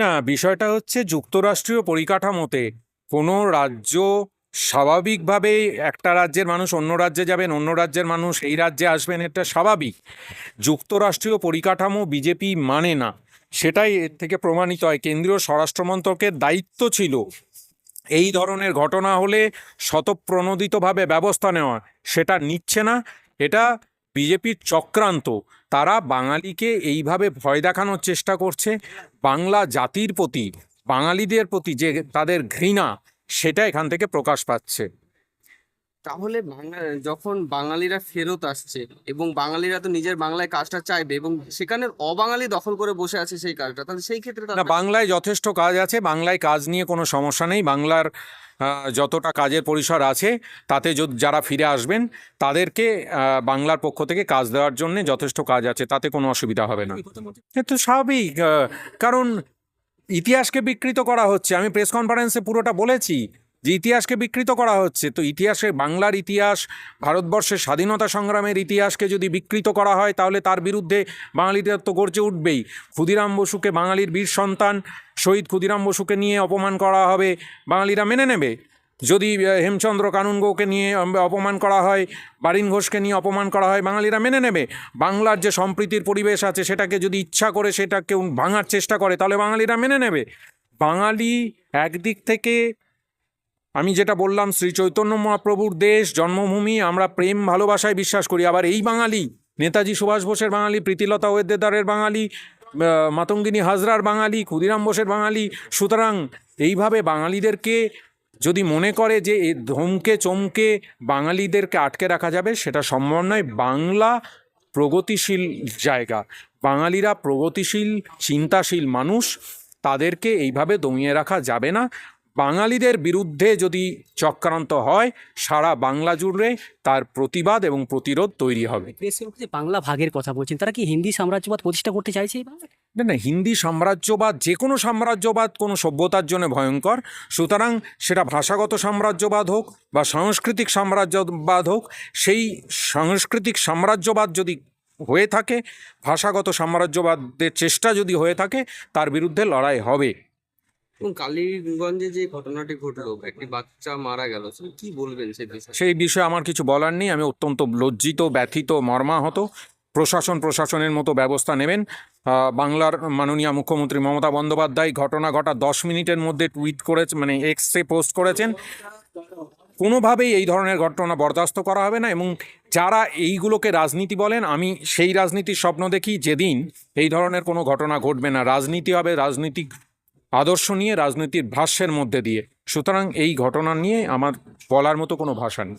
না, বিষয়টা হচ্ছে যুক্তরাষ্ট্রীয় পরিকাঠামোতে কোনো রাজ্য স্বাভাবিকভাবে একটা রাজ্যের মানুষ অন্য রাজ্যে যাবেন, অন্য রাজ্যের মানুষ এই রাজ্যে আসবেন, এটা স্বাভাবিক। যুক্তরাষ্ট্রীয় পরিকাঠামো বিজেপি মানে না। সেটাই এর থেকে প্রমাণিত হয়। কেন্দ্রীয় স্বরাষ্ট্রমন্ত্রকের দায়িত্ব ছিল এই ধরনের ঘটনা হলে শতপ্রণোদিতভাবে ব্যবস্থা নেওয়া। সেটা নিচ্ছে না। এটা বিজেপির চক্রান্ত। তারা বাঙালিকে এইভাবে ভয় দেখানোর চেষ্টা করছে। বাংলা জাতির প্রতি, বাঙালিদের প্রতি যে তাদের ঘৃণা, সেটা এখান থেকে প্রকাশ পাচ্ছে। তাহলে বাংলা যখন বাঙালিরা ফেরত আসছে এবং বাঙালিরা তো নিজের বাংলায় কাজটা চাইবে এবং সেখানে অবাঙালি দখল করে বসে আছে সেই কাজটা তাহলে সেই ক্ষেত্রে না বাংলায় যথেষ্ট কাজ আছে বাংলায় কাজ নিয়ে কোনো সমস্যা নেই বাংলার যতটা কাজের পরিসর আছে তাতে যারা ফিরে আসবেন তাদেরকে বাংলার পক্ষ থেকে কাজ দেওয়ার জন্য যথেষ্ট কাজ আছে তাতে কোনো অসুবিধা হবে না। তো স্বাভাবিক কারণ ইতিহাসকে বিকৃত করা হচ্ছে আমি প্রেস কনফারেন্সে পুরোটা বলেছি যে ইতিহাসকে বিকৃত করা হচ্ছে, তো ইতিহাসে বাংলার ইতিহাস ভারতবর্ষের স্বাধীনতা সংগ্রামের ইতিহাসকে যদি বিকৃত করা হয়, তাহলে তার বিরুদ্ধে বাঙালিদের তো গর্জে উঠবেই। ক্ষুদিরাম বসুকে বাঙালির বীর সন্তান, শহীদ ক্ষুদিরাম বসুকে নিয়ে অপমান করা হবে, বাঙালিরা মেনে নেবে। যদি হেমচন্দ্র কানুনগোকে নিয়ে অপমান করা হয়, বারিন ঘোষকে নিয়ে অপমান করা হয়, বাঙালিরা মেনে নেবে। বাংলার যে সম্প্রীতির পরিবেশ আছে, সেটাকে যদি ইচ্ছা করে সেটা কেউ ভাঙার চেষ্টা করে, তাহলে বাঙালিরা মেনে নেবে। বাঙালি একদিক থেকে আমি যেটা বললাম, শ্রী চৈতন্য মহাপ্রভুর দেশ, জন্মভূমি, আমরা প্রেম ভালোবাসায় বিশ্বাস করি। আবার এই বাঙালি, নেতাজি সুভাষ বোসের বাঙালি, প্রীতিলতা ওয়েদ্দেদারের বাঙালি মাতঙ্গিনী হাজরার বাঙালি, ক্ষুদিরাম বোসের বাঙালি, সুতরাং এইভাবে বাঙালিদেরকে যদি মনে করে যে ধমকে, চমকে বাঙালিদেরকে আটকে রাখা যাবে, সেটা সম্ভব নয়। বাংলা প্রগতিশীল জায়গা। বাঙালিরা প্রগতিশীল, চিন্তাশীল মানুষ, তাদেরকে এইভাবে দমিয়ে রাখা যাবে না। বাঙালিদের বিরুদ্ধে যদি চক্রান্ত হয় সারা বাংলা জুড়ে তার প্রতিবাদ এবং প্রতিরোধ তৈরি হবে। বাংলা ভাগের কথা বলছেন তারা কি হিন্দি সাম্রাজ্যবাদ প্রতিষ্ঠা করতে চাইছে না না হিন্দি সাম্রাজ্যবাদ যে কোনো সাম্রাজ্যবাদ কোনো সভ্যতার জন্য ভয়ঙ্কর। সুতরাং সেটা ভাষাগত সাম্রাজ্যবাদ হোক বা সাংস্কৃতিক সাম্রাজ্যবাদ হোক সেই সাংস্কৃতিক সাম্রাজ্যবাদ যদি হয়ে থাকে ভাষাগত সাম্রাজ্যবাদের চেষ্টা যদি হয়ে থাকে তার বিরুদ্ধে লড়াই হবে। কালীগঞ্জে যে ঘটনাটি ঘটলো একটি বাচ্চা মারা গেল কি বলবেন সেই বিষয়ে? সেই বিষয়ে আমার কিছু বলার নেই আমি অত্যন্ত লজ্জিত ব্যথিত মর্মাহত। প্রশাসন প্রশাসনের মতো ব্যবস্থা নেবেন। বাংলার মাননীয় মুখ্যমন্ত্রী মমতা বন্দ্যোপাধ্যায় ঘটনা ঘটা দশ মিনিটের মধ্যে টুইট করেছে মানে এক্সে পোস্ট করেছেন। কোনোভাবেই এই ধরনের ঘটনা বরদাস্ত করা হবে না এবং যারা এইগুলোকে রাজনীতি বলেন আমি সেই রাজনীতির স্বপ্ন দেখি যেদিন এই ধরনের কোনো ঘটনা ঘটবে না। রাজনীতি হবে রাজনীতিক আদর্শ নিয়ে রাজনীতির ভাষ্যের মধ্যে দিয়ে। সুতরাং এই ঘটনা নিয়ে আমার বলার মতো কোনো ভাষা নেই।